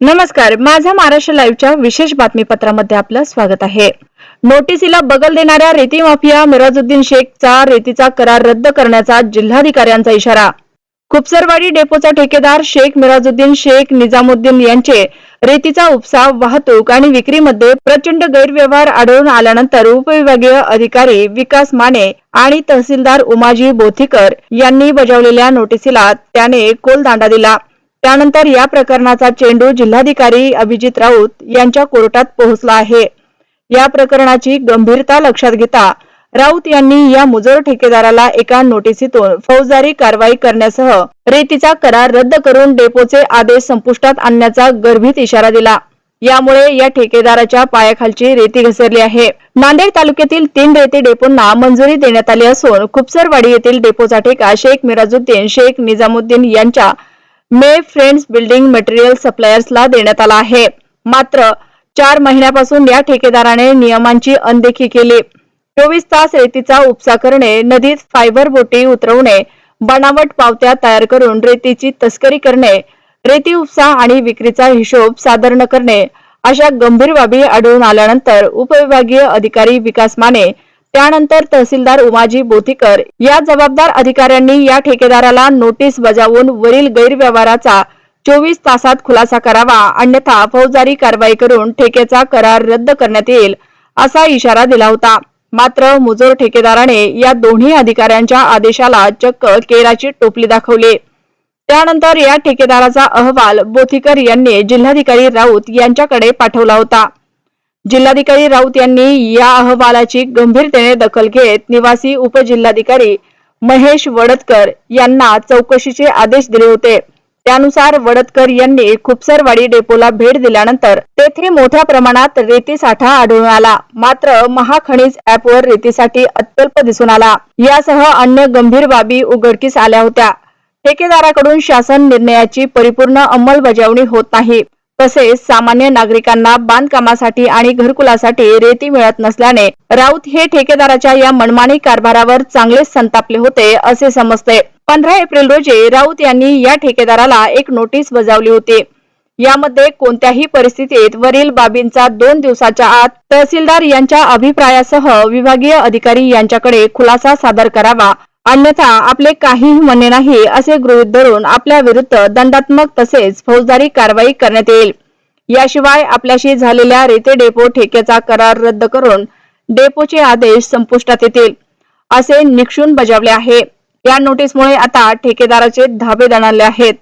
नमस्कार माझा महाराष्ट्र लाईव्हच्या विशेष बातमीपत्रामध्ये आपलं स्वागत आहे. नोटीसीला बगल देणाऱ्या रेती माफिया मिराजुद्दीन शेखचा रेतीचा करार रद्द करण्याचा जिल्हाधिकाऱ्यांचा इशारा. खुपसरवाडी डेपोचा ठेकेदार शेख मिराजुद्दीन शेख निजामुद्दीन यांचे रेतीचा उपसा वाहतूक आणि विक्रीमध्ये प्रचंड गैरव्यवहार आढळून आल्यानंतर उपविभागीय अधिकारी विकास माने आणि तहसीलदार उमाजी बोथीकर यांनी बजावलेल्या नोटीसीला त्याने कोलदांडा दिला. त्यानंतर या प्रकरणाचा चेंडू जिल्हाधिकारी अभिजित राऊत यांच्या कोर्टात पोहोचला आहे. या प्रकरणाची गंभीरता लक्षात घेता राऊत यांनी या मुजोर ठेकेदाराला एका नोटिसीतून फौजदारी कारवाई करण्यासह रेतीचा करार रद्द करून डेपोचे आदेश संपुष्टात आणण्याचा गर्भित इशारा दिला. यामुळे या ठेकेदाराच्या पायाखालची रेती घसरली आहे. नांदेड तालुक्यातील तीन रेती डेपोंना मंजुरी देण्यात आली असून खुपसरवाडी येथील डेपोचा ठेका शेख मिराजुद्दीन शेख निजामुद्दीन यांच्या मे फ्रेंड्स बिल्डिंग मटेरियल सप्लायर्सला देण्यात आला आहे. मात्र चार महिन्यापासून या ठेकेदाराने नियमांची अनदेखी केली. चोवीस तास रेतीचा उपसा करणे नदीत फायबर बोटी उतरवणे बनावट पावत्या तयार करून रेतीची तस्करी करणे रेती उपसा आणि विक्रीचा हिशोब सादर न करणे अशा गंभीर बाबी आढळून आल्यानंतर उपविभागीय अधिकारी विकास माने त्यानंतर तहसीलदार उमाजी बोथीकर या जबाबदार अधिकाऱ्यांनी या ठेकेदाराला नोटीस बजावून वरील गैरव्यवहाराचा चोवीस तासात खुलासा करावा अन्यथा फौजदारी कारवाई करून ठेकेचा करार रद्द करण्यात येईल असा इशारा दिला होता. मात्र मुजोर ठेकेदाराने या दोन्ही अधिकाऱ्यांच्या आदेशाला चक्क केराची टोपली दाखवली. त्यानंतर या ठेकेदाराचा अहवाल बोथीकर यांनी जिल्हाधिकारी राऊत यांच्याकडे पाठवला होता. जिल्हाधिकारी राऊत यांनी या अहवालाची गंभीरतेने दखल घेत निवासी उपजिल्हाधिकारी महेश वडतकर यांना चौकशीचे आदेश दिले होते. त्यानुसार वडतकर यांनी खुपसरवाडी डेपोला भेट दिल्यानंतर तेथे मोठ्या प्रमाणात रेती साठा आढळून आला. मात्र महाखनिज ऍपवर रेतीसाठी अत्यल्प दिसून आला. यासह अन्य गंभीर बाबी उघडकीस आल्या होत्या. ठेकेदाराकडून शासन निर्णयाची परिपूर्ण अंमलबजावणी होत नाही. तसेच सामान्य नागरिकांना बांधकामासाठी आणि घरकुलासाठी रेती मिळत नसल्याने राऊत हे ठेकेदाराच्या या मनमानी कारभारावर चांगलेच संतापले होते असे समजते. पंधरा एप्रिल रोजी राऊत यांनी या ठेकेदाराला एक नोटीस बजावली होती. यामध्ये कोणत्याही परिस्थितीत वरील बाबींचा दोन दिवसाच्या आत तहसीलदार यांच्या अभिप्रायासह विभागीय अधिकारी यांच्याकडे खुलासा सादर करावा अन्यथा आपले काहीही म्हणणे नाही असे गृहीत धरून आपल्या विरुद्ध दंडात्मक तसेच फौजदारी कारवाई करण्यात येईल. याशिवाय आपल्याशी झालेल्या रेते डेपो ठेक्याचा करार रद्द करून डेपोचे आदेश संपुष्टात येतील असे निक्षून बजावले आहे. या नोटीसमुळे आता ठेकेदाराचे धाबे दणाले आहेत.